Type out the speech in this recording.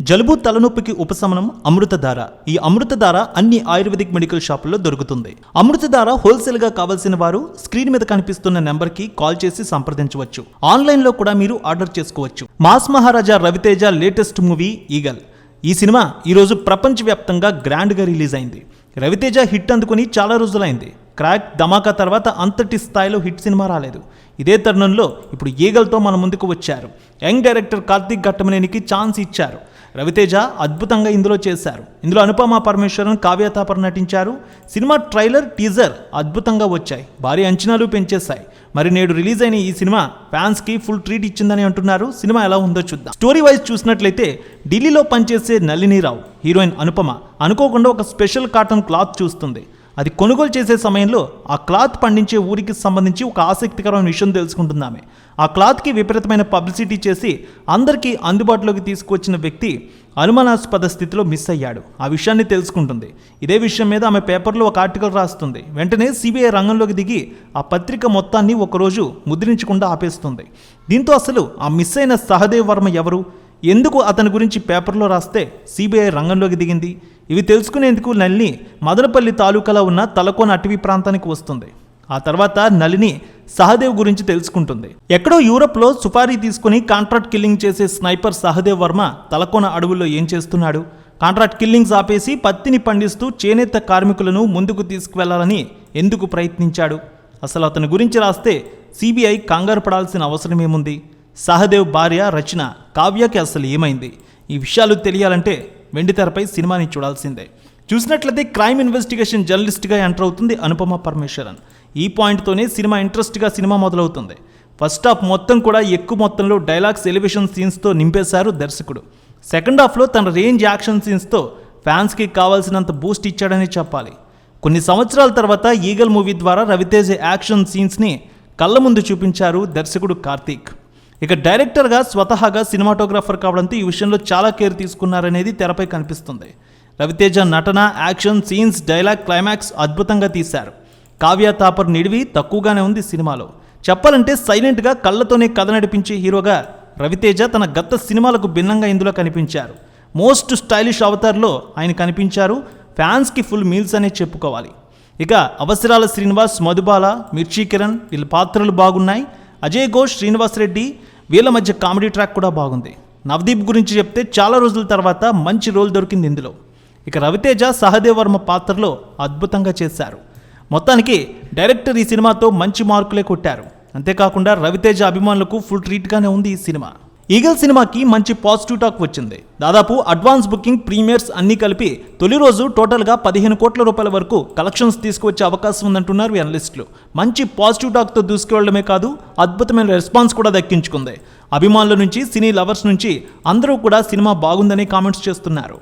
జలుబు తలనొప్పికి ఉపశమనం అమృతధార. ఈ అమృతధార అన్ని ఆయుర్వేదిక్ మెడికల్ షాపుల్లో దొరుకుతుంది. అమృతధార హోల్సేల్గా కావాల్సిన వారు స్క్రీన్ మీద కనిపిస్తున్న నెంబర్కి కాల్ చేసి సంప్రదించవచ్చు. ఆన్లైన్లో కూడా మీరు ఆర్డర్ చేసుకోవచ్చు. Mass Maharaja Raviteja latest movie Eagle. ఈ సినిమా ఈరోజు ప్రపంచవ్యాప్తంగా గ్రాండ్గా రిలీజ్ అయింది. రవితేజ హిట్ అందుకుని చాలా రోజులైంది. క్రాక్ ధమాకా తర్వాత అంతటి స్థాయిలో హిట్ సినిమా రాలేదు. ఇదే తరుణంలో ఇప్పుడు ఈగల్తో మన ముందుకు వచ్చారు. యంగ్ డైరెక్టర్ కార్తీక్ ఘట్టమనేనికి ఛాన్స్ ఇచ్చారు. రవితేజ అద్భుతంగా ఇందులో చేశారు. ఇందులో అనుపమ పరమేశ్వరన్ కావ్యతాపర్ నటించారు. సినిమా ట్రైలర్ టీజర్ అద్భుతంగా వచ్చాయి. భారీ అంచనాలు పెంచేశాయి. మరి నేడు రిలీజ్ అయిన ఈ సినిమా ఫ్యాన్స్కి ఫుల్ ట్రీట్ ఇచ్చిందని అంటున్నారు. సినిమా ఎలా ఉందో చూద్దాం. స్టోరీ వైజ్ చూసినట్లయితే ఢిల్లీలో పనిచేసే నళినీరావు హీరోయిన్ అనుపమ. అనుకోకుండా ఒక స్పెషల్ కాటన్ క్లాత్ చూస్తుంది. అది కొనుగోలు చేసే సమయంలో ఆ క్లాత్ పండించే ఊరికి సంబంధించి ఒక ఆసక్తికరమైన విషయం తెలుసుకుంటుంది ఆమె. ఆ క్లాత్కి విపరీతమైన పబ్లిసిటీ చేసి అందరికీ అందుబాటులోకి తీసుకొచ్చిన వ్యక్తి అనుమానాస్పద స్థితిలో మిస్ అయ్యాడు. ఆ విషయాన్ని తెలుసుకుంటుంది. ఇదే విషయం మీద ఆమె పేపర్లో ఒక ఆర్టికల్ రాస్తుంది. వెంటనే సిబిఐ రంగంలోకి దిగి ఆ పత్రిక మొత్తాన్ని ఒకరోజు ముద్రించకుండా ఆపేస్తుంది. దీంతో అసలు ఆ మిస్ అయిన సహదేవ్ వర్మ ఎవరు? ఎందుకు అతని గురించి పేపర్లో రాస్తే సిబిఐ రంగంలోకి దిగింది? ఇవి తెలుసుకునేందుకు నళిని మదనపల్లి తాలూకాలో ఉన్న తలకోన అటవీ ప్రాంతానికి వస్తుంది. ఆ తర్వాత నళిని సహదేవ్ గురించి తెలుసుకుంటుంది. ఎక్కడో యూరప్లో సుపారీ తీసుకుని కాంట్రాక్ట్ కిల్లింగ్ చేసే స్నైపర్ సహదేవ్ వర్మ తలకోన అడవుల్లో ఏం చేస్తున్నాడు? కాంట్రాక్ట్ కిల్లింగ్స్ ఆపేసి పత్తిని పండిస్తూ చేనేత కార్మికులను ముందుకు తీసుకువెళ్ళాలని ఎందుకు ప్రయత్నించాడు? అసలు అతని గురించి రాస్తే సిబిఐ కంగారు పడాల్సిన అవసరమేముంది? సహదేవ్ భార్య రచన కావ్యకి అసలు ఏమైంది? ఈ విషయాలు తెలియాలంటే వెండితెరపై సినిమాని చూడాల్సిందే. చూసినట్లయితే క్రైమ్ ఇన్వెస్టిగేషన్ జర్నలిస్ట్గా ఎంటర్ అవుతుంది అనుపమ పరమేశ్వరన్. ఈ పాయింట్తోనే సినిమా ఇంట్రెస్ట్గా సినిమా మొదలవుతుంది. ఫస్ట్ హాఫ్ మొత్తం కూడా ఎక్కువ మొత్తంలో డైలాగ్స్ ఎలివేషన్ సీన్స్తో నింపేశారు దర్శకుడు. సెకండ్ హాఫ్లో తన రేంజ్ యాక్షన్ సీన్స్తో ఫ్యాన్స్కి కావాల్సినంత బూస్ట్ ఇచ్చాడని చెప్పాలి. కొన్ని సంవత్సరాల తర్వాత ఈగల్ మూవీ ద్వారా రవితేజ యాక్షన్ సీన్స్ని కళ్ళ ముందు చూపించారు దర్శకుడు కార్తీక్. ఇక డైరెక్టర్గా స్వతహాగా సినిమాటోగ్రాఫర్ కావడంతో ఈ విషయంలో చాలా కేర్ తీసుకున్నారనేది తెరపై కనిపిస్తుంది. రవితేజ నటన యాక్షన్ సీన్స్ డైలాగ్ క్లైమాక్స్ అద్భుతంగా తీశారు. కావ్య తాపర్ నిడివి తక్కువగానే ఉంది సినిమాలో. చెప్పాలంటే సైలెంట్గా కళ్ళతోనే కథ నడిపించే హీరోగా రవితేజ తన గత సినిమాలకు భిన్నంగా ఇందులో కనిపించారు. మోస్ట్ స్టైలిష్ అవతార్లో ఆయన కనిపించారు. ఫ్యాన్స్కి ఫుల్ మీల్స్ అనే చెప్పుకోవాలి. ఇక అవసరాల శ్రీనివాస్ మధుబాల మిర్చి కిరణ్ వీళ్ళ పాత్రలు బాగున్నాయి. అజయ్ ఘోష్ శ్రీనివాస్ రెడ్డి వీళ్ళ మధ్య కామెడీ ట్రాక్ కూడా బాగుంది. నవదీప్ గురించి చెప్తే చాలా రోజుల తర్వాత మంచి రోల్ దొరికింది ఇందులో. ఇక రవితేజ సహదేవ్ వర్మ పాత్రలో అద్భుతంగా చేశారు. మొత్తానికి డైరెక్టర్ ఈ సినిమాతో మంచి మార్కులే కొట్టారు. అంతేకాకుండా రవితేజ అభిమానులకు ఫుల్ ట్రీట్గానే ఉంది ఈ సినిమా. ఈగల్ సినిమాకి మంచి పాజిటివ్ టాక్ వచ్చింది. దాదాపు అడ్వాన్స్ బుకింగ్ ప్రీమియర్స్ అన్నీ కలిపి తొలి రోజు టోటల్గా పదిహేను కోట్ల రూపాయల వరకు కలెక్షన్స్ తీసుకువచ్చే అవకాశం ఉందంటున్నారు అనలిస్టులు. మంచి పాజిటివ్ టాక్తో దూసుకువెళ్ళడమే కాదు అద్భుతమైన రెస్పాన్స్ కూడా దక్కించుకుంది. అభిమానుల నుంచి సినీ లవర్స్ నుంచి అందరూ కూడా సినిమా బాగుందని కామెంట్స్ చేస్తున్నారు.